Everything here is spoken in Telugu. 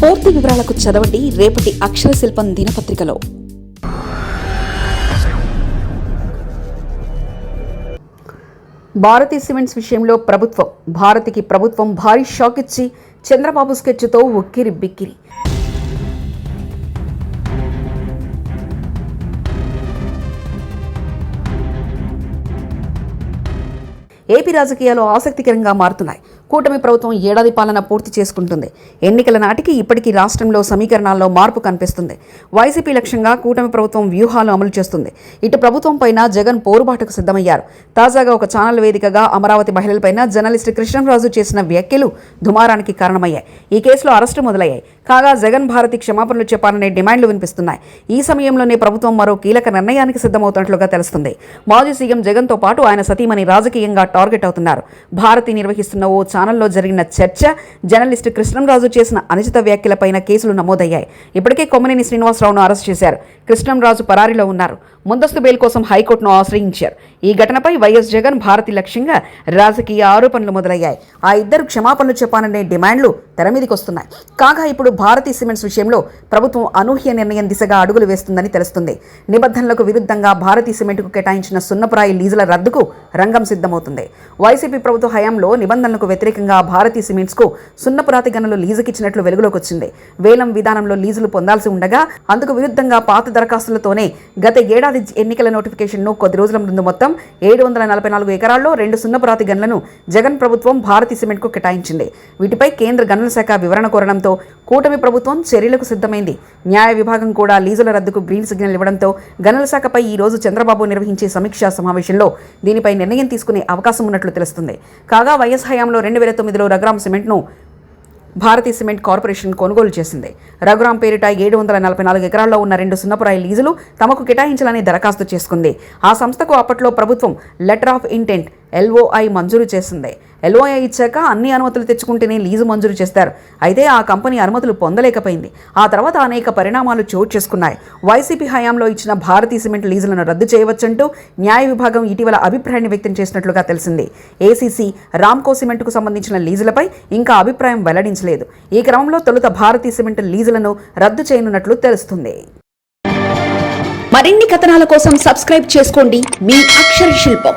పూర్తి వివరాలకు చదవండి రేపటి అక్షర శిల్పం దినపత్రికలో. భారతీ సిమెంట్స్ విషయంలో ప్రభుత్వం భారతికి ప్రభుత్వం భారీ షాక్ ఇచ్చి చంద్రబాబు స్కెచ్తో ఉక్కిరి బిక్కిరి. ఏపీ రాజకీయాలు ఆసక్తికరంగా మారుతున్నాయి. కూటమి ప్రభుత్వం ఏడాది పాలన పూర్తి చేసుకుంటుంది. ఎన్నికల నాటికి ఇప్పటికీ రాష్ట్రంలో సమీకరణాల్లో మార్పు కనిపిస్తుంది. వైసీపీ లక్ష్యంగా కూటమి ప్రభుత్వం వ్యూహాలు అమలు చేస్తుంది. ఇటు ప్రభుత్వం పైన జగన్ పోరుబాటుకు సిద్ధమయ్యారు. తాజాగా ఒక ఛానల్ వేదికగా అమరావతి మహిళలపైన జర్నలిస్ట్ కృష్ణంరాజు చేసిన వ్యాఖ్యలు దుమారానికి కారణమయ్యాయి. ఈ కేసులో అరెస్టు మొదలయ్యాయి. కాగా జగన్ భారతి క్షమాపణలు చెప్పాలనే డిమాండ్లు వినిపిస్తున్నాయి. ఈ సమయంలోనే ప్రభుత్వం మరో కీలక నిర్ణయానికి సిద్ధమవుతున్నట్లుగా తెలుస్తుంది. మాజీ సీఎం జగన్తో పాటు ఆయన సతీమణి రాజకీయంగా టార్గెట్ అవుతున్నారు. భారతి నిర్వహిస్తున్న ఓ ఛానల్లో జరిగిన చర్చ జర్నలిస్టు కృష్ణంరాజు చేసిన అనుచిత వ్యాఖ్యలపైన కేసులు నమోదయ్యాయి. ఇప్పటికే కొమ్మనేని శ్రీనివాసరావును అరెస్ట్ చేశారు. కృష్ణంరాజు పరారీలో ఉన్నారు. ముందస్తు బెయిల్ కోసం హైకోర్టును ఆశ్రయించారు. ఈ ఘటనపై వైఎస్ జగన్ భారతి లక్ష్యంగా రాజకీయ ఆరోపణలు మొదలయ్యాయి. ఆ ఇద్దరు క్షమాపణలు చెప్పాలనే డిమాండ్లు తెర మీదకి వస్తున్నాయి. కాగా ఇప్పుడు భారతీ సిమెంట్స్ విషయంలో ప్రభుత్వం అనూహ్య నిర్ణయం దిశగా అడుగులు వేస్తుందని తెలుస్తుంది. నిబంధనలకు విరుద్ధంగా భారతీ సిమెంట్కు కేటాయించిన సున్నపురాయి లీజుల రద్దుకు రంగం సిద్ధమవుతుంది. వైసీపీ ప్రభుత్వ హయాంలో నిబంధనలకు వ్యతిరేకంగా భారతీ సిమెంట్స్కు సున్నపురాతి గనులు లీజుకిచ్చినట్లు వెలుగులోకి వచ్చింది. వేలం విధానంలో లీజులు పొందాల్సి ఉండగా అందుకు విరుద్ధంగా పాత దరఖాస్తులతోనే గత ఏడాది ఎన్నికల నోటిఫికేషన్ను కొద్ది రోజుల ముందు మొత్తం ఏడు వందల నలభై నాలుగు ఎకరాల్లో రెండు సున్నపురాతి గన్లను జగన్ ప్రభుత్వం భారతీ సిమెంట్కు కేటాయించింది. వీటిపై కేంద్ర గనుల శాఖ వివరణ కోరడంతో కూటమి ప్రభుత్వం చర్యలకు సిద్ధమైంది. న్యాయ విభాగం కూడా లీజుల రద్దుకు గ్రీన్ సిగ్నల్ ఇవ్వడంతో గనుల శాఖపై ఈ రోజు చంద్రబాబు నిర్వహించే సమీక్షా సమావేశంలో దీనిపై నిర్ణయం తీసుకునే అవకాశం ఉన్నట్లు తెలుస్తుంది. కాగా వైఎస్ హయాంలో రెండు వేల తొమ్మిదిలో రగ్రామ్ సిమెంట్ను భారతీ సిమెంట్ కార్పొరేషన్ కొనుగోలు చేసింది. రఘురాం పేరిట ఏడు వందల నలభై నాలుగు ఎకరాల్లో ఉన్న రెండు సున్నపురాయి లీజులు తమకు కేటాయించాలని దరఖాస్తు చేసుకుంది. ఆ సంస్థకు అప్పట్లో ప్రభుత్వం లెటర్ ఆఫ్ ఇంటెంట్ ఎల్ఓఐ మంజూరు చేసింది. ఎల్ఓఐ ఇచ్చాక అన్ని అనుమతులు తెచ్చుకుంటేనే లీజు మంజూరు చేస్తారు. అయితే ఆ కంపెనీ అనుమతులు పొందలేకపోయింది. ఆ తర్వాత అనేక పరిణామాలు చోటు చేసుకున్నాయి. వైసీపీ హయాంలో ఇచ్చిన భారతీ సిమెంట్ లీజులను రద్దు చేయవచ్చంటూ న్యాయ విభాగం ఇటీవల అభిప్రాయాన్ని వ్యక్తం చేసినట్లుగా తెలిసింది. ఏసీసీ రామ్కో సిమెంట్కు సంబంధించిన లీజులపై ఇంకా అభిప్రాయం వెల్లడించలేదు. ఈ క్రమంలో తొలుత భారతీ సిమెంట్ లీజులను రద్దు చేయనున్నట్లు తెలుస్తుంది. మరిన్ని కథనాల కోసం సబ్స్క్రైబ్ చేసుకోండి. మీ అక్షర శిల్పం.